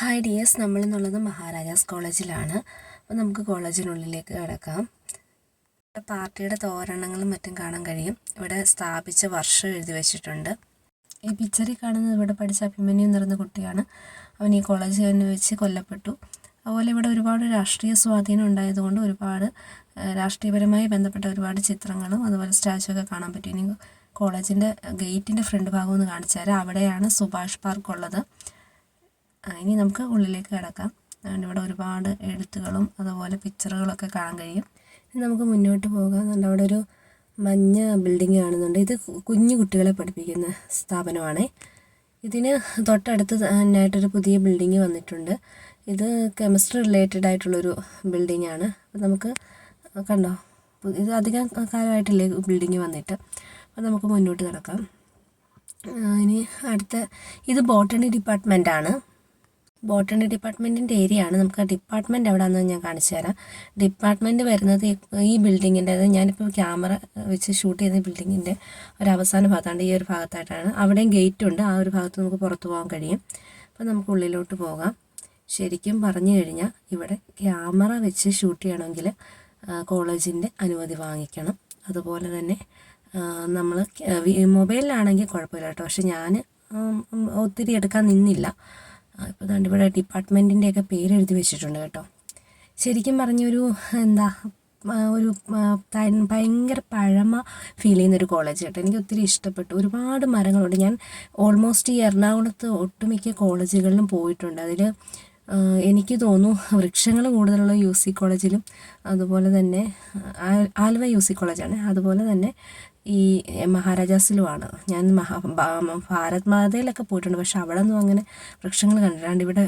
Hi dears നമ്മളെന്നുള്ളത് Maharajas കോളേജിലാണ്. അപ്പോൾ നമുക്ക് കോളേജിനുള്ളിലേക്ക് കിടക്കാം. ഇവിടെ പാർട്ടിയുടെ തോരണങ്ങളും മറ്റും കാണാൻ കഴിയും. ഇവിടെ സ്ഥാപിച്ച വർഷം എഴുതി വെച്ചിട്ടുണ്ട്. ഈ പിക്ചറിൽ കാണുന്നത് ഇവിടെ പഠിച്ച അഭിമന്യു നിറഞ്ഞ കുട്ടിയാണ്. അവൻ ഈ കോളേജിൽ തന്നെ വെച്ച് കൊല്ലപ്പെട്ടു. അതുപോലെ ഇവിടെ ഒരുപാട് രാഷ്ട്രീയ സ്വാധീനം ഉണ്ടായതുകൊണ്ട് ഒരുപാട് രാഷ്ട്രീയപരമായി ബന്ധപ്പെട്ട ഒരുപാട് ചിത്രങ്ങളും അതുപോലെ സ്റ്റാച്ചു ഒക്കെ കാണാൻ പറ്റും. ഇനി കോളേജിന്റെ ഗേറ്റിന്റെ ഫ്രണ്ട് ഭാഗം ഒന്ന് കാണിച്ചു തരാം. അവിടെയാണ് സുഭാഷ് പാർക്ക് ഉള്ളത്. ഇനി നമുക്ക് ഉള്ളിലേക്ക് കിടക്കാം. ഇവിടെ ഒരുപാട് എഴുത്തുകളും അതുപോലെ പിക്ചറുകളൊക്കെ കാണാൻ കഴിയും. ഇനി നമുക്ക് മുന്നോട്ട് പോകാം. നല്ല അവിടെ ഒരു മഞ്ഞ ബിൽഡിംഗ് കാണുന്നുണ്ട്. ഇത് കുഞ്ഞു കുട്ടികളെ പഠിപ്പിക്കുന്ന സ്ഥാപനമാണ്. ഇതിന് തൊട്ടടുത്ത് തന്നെയായിട്ടൊരു പുതിയ ബിൽഡിംഗ് വന്നിട്ടുണ്ട്. ഇത് കെമിസ്ട്രി റിലേറ്റഡ് ആയിട്ടുള്ളൊരു ബിൽഡിംഗ് ആണ്. അപ്പോൾ നമുക്ക് കണ്ടോ ഇത് അധികം കാലമായിട്ടില്ലേ ബിൽഡിംഗ് വന്നിട്ട്. അപ്പോൾ നമുക്ക് മുന്നോട്ട് നടക്കാം. ഇനി അടുത്ത ഇത് ബോട്ടണി ഡിപ്പാർട്ട്മെന്റാണ് ബോട്ടണി ഡിപ്പാർട്ട്മെന്റിന്റെ ഏരിയ ആണ് നമുക്ക് ആ ഡിപ്പാർട്ട്മെന്റ് എവിടെയാണെന്ന് ഞാൻ കാണിച്ചു തരാം. ഡിപ്പാർട്ട്മെന്റ് വരുന്നത് ഈ ബിൽഡിങ്ങിന്റെ ഞാനിപ്പോൾ ക്യാമറ വെച്ച് ഷൂട്ട് ചെയ്യുന്ന ബിൽഡിങ്ങിന്റെ ഒരു അവസാന ഭാഗത്താണ് ഈ ഒരു ഭാഗത്തായിട്ടാണ്. അവിടെയും ഗേറ്റ് ഉണ്ട്. ആ ഒരു ഭാഗത്ത് നമുക്ക് പുറത്തു പോകാൻ കഴിയും. അപ്പോൾ നമുക്ക് ഉള്ളിലോട്ട് പോകാം. ശരിക്കും പറഞ്ഞു കഴിഞ്ഞാൽ ഇവിടെ ക്യാമറ വെച്ച് ഷൂട്ട് ചെയ്യണമെങ്കിൽ കോളേജിന്റെ അനുമതി വാങ്ങിക്കണം. അതുപോലെ തന്നെ നമ്മൾ മൊബൈലിലാണെങ്കിൽ കുഴപ്പമില്ല കേട്ടോ. പക്ഷെ ഞാൻ ഒത്തിരി എടുക്കാൻ നിന്നില്ല. ഇപ്പോൾ ദാണ്ട് ഇവിടെ ഡിപ്പാർട്ട്മെന്റിന്റെയൊക്കെ പേര് എഴുതി വെച്ചിട്ടുണ്ട് കേട്ടോ. ശരിക്കും പറഞ്ഞൊരു എന്താ ഒരു ഭയങ്കര പഴമ ഫീൽ ചെയ്യുന്നൊരു കോളേജ് കേട്ടോ. എനിക്ക് ഒത്തിരി ഇഷ്ടപ്പെട്ടു. ഒരുപാട് മരങ്ങളുണ്ട്. ഞാൻ ഓൾമോസ്റ്റ് ഈ എറണാകുളത്ത് ഒട്ടുമിക്ക കോളേജുകളിലും പോയിട്ടുണ്ട്. അതിൽ എനിക്ക് തോന്നുന്നു വൃക്ഷങ്ങൾ കൂടുതലുള്ള യു സി കോളേജിലും അതുപോലെ തന്നെ ആലുവ യു സി കോളേജാണ് അതുപോലെ തന്നെ ഈ മഹാരാജാസിലുമാണ്. ഞാൻ മഹാ ഭാരത് മാതയിലൊക്കെ പോയിട്ടുണ്ട്. പക്ഷെ അവിടെ ഒന്നും അങ്ങനെ വൃക്ഷങ്ങൾ കണ്ടിട്ടുണ്ട് ഇവിടെ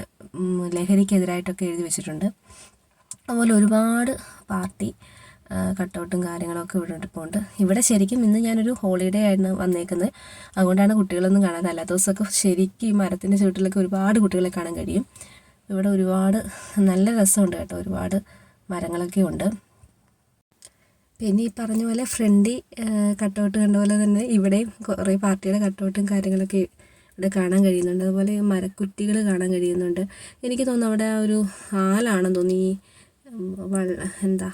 ലഹരിക്കെതിരായിട്ടൊക്കെ എഴുതി വെച്ചിട്ടുണ്ട്. അതുപോലെ ഒരുപാട് പാർട്ടി കട്ടൗട്ടും കാര്യങ്ങളൊക്കെ ഇവിടെ ഇട്ടിട്ടുണ്ട് ഇവിടെ ശരിക്കും ഇന്ന് ഞാനൊരു ഹോളിഡേ ആയിരുന്നു വന്നേക്കുന്നത്. അതുകൊണ്ടാണ് കുട്ടികളൊന്നും കാണാതെ അല്ലാത്ത ദിവസമൊക്കെ ശരിക്കും ഈ മരത്തിന്റെ ചുവട്ടിലൊക്കെ ഒരുപാട് കുട്ടികളെ കാണാൻ കഴിയും. ഇവിടെ ഒരുപാട് നല്ല രസമുണ്ട് കേട്ടോ. ഒരുപാട് മരങ്ങളൊക്കെ ഉണ്ട്. പിന്നെ ഈ പറഞ്ഞ പോലെ ഫ്രണ്ടി കട്ടൗട്ട് കണ്ട പോലെ തന്നെ ഇവിടെയും കുറേ പാർട്ടിയുടെ കട്ടൗട്ടും കാര്യങ്ങളൊക്കെ ഇവിടെ കാണാൻ കഴിയുന്നുണ്ട്. അതുപോലെ മരക്കുറ്റികൾ കാണാൻ കഴിയുന്നുണ്ട്. എനിക്ക് തോന്നുന്നു അവിടെ ഒരു ആലാണെന്ന് തോന്നി ഈ എന്താ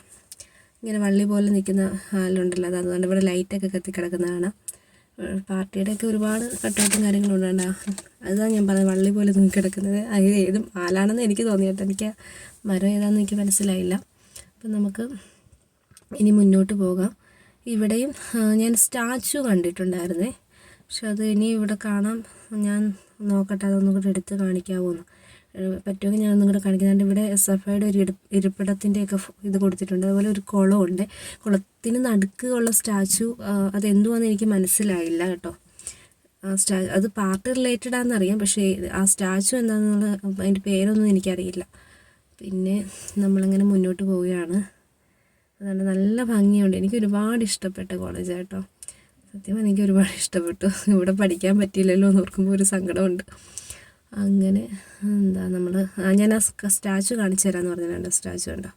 ഇങ്ങനെ വള്ളി പോലെ നിൽക്കുന്ന ആലുണ്ടല്ലോ അത് അതുകൊണ്ട് ഇവിടെ ലൈറ്റൊക്കെ കത്തി കിടക്കുന്നതാണ് പാർട്ടിയുടെയൊക്കെ ഒരുപാട് കട്ടൗട്ടും കാര്യങ്ങളും ഉണ്ട് അതാണ് ഞാൻ പറഞ്ഞത് വള്ളി പോലെ തൂങ്ങി കിടക്കുന്നത് അത് ഏതും ആലാണെന്ന് എനിക്ക് തോന്നിയിട്ട് എനിക്ക് മരം ഏതാണെന്ന് എനിക്ക് മനസ്സിലായില്ല. അപ്പം നമുക്ക് ഇനി മുന്നോട്ട് പോകാം. ഇവിടെയും ഞാൻ സ്റ്റാച്ചു കണ്ടിട്ടുണ്ടായിരുന്നേ. പക്ഷെ അത് ഇനി ഇവിടെ കാണാം. ഞാൻ നോക്കട്ടെ അതൊന്നും കൂടെ എടുത്ത് കാണിക്കാമോന്ന് പറ്റുമെങ്കിൽ ഞാൻ നിങ്ങളുടെ കാണിക്കുന്നുണ്ട്. ഇവിടെ എസ് എഫ് ഐയുടെ ഒരു ഇരിപ്പിടത്തിന്റെയൊക്കെ ഇത് കൊടുത്തിട്ടുണ്ട്. അതുപോലെ ഒരു കുളമുണ്ട് കുളത്തിന് നടുക്ക് ഉള്ള സ്റ്റാച്ചു അതെന്തുവാന്ന് എനിക്ക് മനസ്സിലായില്ല കേട്ടോ. സ്റ്റാ അത് പാർട്ടി റിലേറ്റഡ് ആണെന്നറിയാം പക്ഷേ ആ സ്റ്റാച്ചു എന്താണെന്നുള്ള അതിന്റെ പേരൊന്നും എനിക്കറിയില്ല. പിന്നെ നമ്മളങ്ങനെ മുന്നോട്ട് പോവുകയാണ്. അതുകൊണ്ട് നല്ല ഭംഗിയുണ്ട്. എനിക്ക് ഒരുപാട് ഇഷ്ടപ്പെട്ട കോളേജ് കേട്ടോ. സത്യം എനിക്ക് ഒരുപാട് ഇഷ്ടപ്പെട്ടു. ഇവിടെ പഠിക്കാൻ പറ്റിയില്ലല്ലോ എന്ന് ഓർക്കുമ്പോൾ ഒരു സങ്കടമുണ്ട്. അങ്ങനെ എന്താ നമ്മൾ ഞാൻ ആ സ്റ്റാച്ചു കാണിച്ചു തരാമെന്ന് പറഞ്ഞിട്ടുണ്ട് സ്റ്റാച്ചു ഉണ്ടോ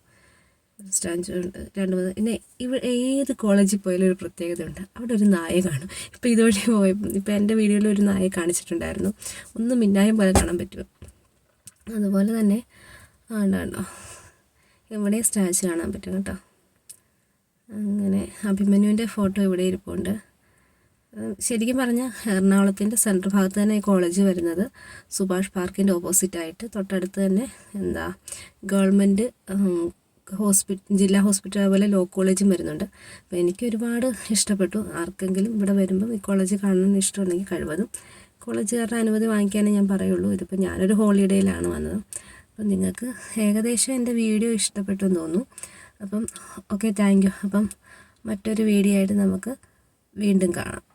സ്റ്റാച്ചു ഉണ്ട് രണ്ട് മൂന്ന് പിന്നെ ഇവ ഏത് കോളേജിൽ പോയാലും ഒരു പ്രത്യേകത ഉണ്ട് അവിടെ ഒരു നായ കാണും. ഇപ്പോൾ ഇതുവഴി പോയപ്പോൾ ഇപ്പോൾ എന്റെ വീഡിയോയിൽ ഒരു നായ കാണിച്ചിട്ടുണ്ടായിരുന്നു. ഒന്ന് മിന്നായം പോലെ കാണാൻ പറ്റും. അതുപോലെ തന്നെ ആണ്ട എവിടെ ഇവിടെ സ്റ്റാച്ചു കാണാൻ പറ്റും കേട്ടോ. അങ്ങനെ അഭിമന്യുവിന്റെ ഫോട്ടോ ഇവിടെ ഇരിപ്പുണ്ട്. ശരിക്കും പറഞ്ഞാൽ എറണാകുളത്തിന്റെ സെൻട്രൽ ഭാഗത്ത് തന്നെ ഈ കോളേജ് വരുന്നത്. സുഭാഷ് പാർക്കിന്റെ ഓപ്പോസിറ്റായിട്ട് തൊട്ടടുത്ത് തന്നെ എന്താ ഗവൺമെന്റ് ഹോസ്പിറ്റൽ ജില്ലാ ഹോസ്പിറ്റൽ അതുപോലെ ലോ കോളേജും വരുന്നുണ്ട്. അപ്പോൾ എനിക്ക് ഒരുപാട് ഇഷ്ടപ്പെട്ടു. ആർക്കെങ്കിലും ഇവിടെ വരുമ്പം ഈ കോളേജ് കാണണമെന്ന് ഇഷ്ടമുണ്ടെങ്കിൽ കഴിവതും. കോളേജുകാരുടെ അനുമതി വാങ്ങിക്കാനേ ഞാൻ പറയുള്ളൂ. ഇതിപ്പോൾ ഞാനൊരു ഹോളിഡേയിലാണ് വന്നത്. അപ്പം നിങ്ങൾക്ക് ഏകദേശം എന്റെ വീഡിയോ ഇഷ്ടപ്പെട്ടു എന്ന് തോന്നുന്നു. അപ്പം ഓക്കെ താങ്ക് യു അപ്പം മറ്റൊരു വീഡിയോ ആയിട്ട് നമുക്ക് വീണ്ടും കാണാം.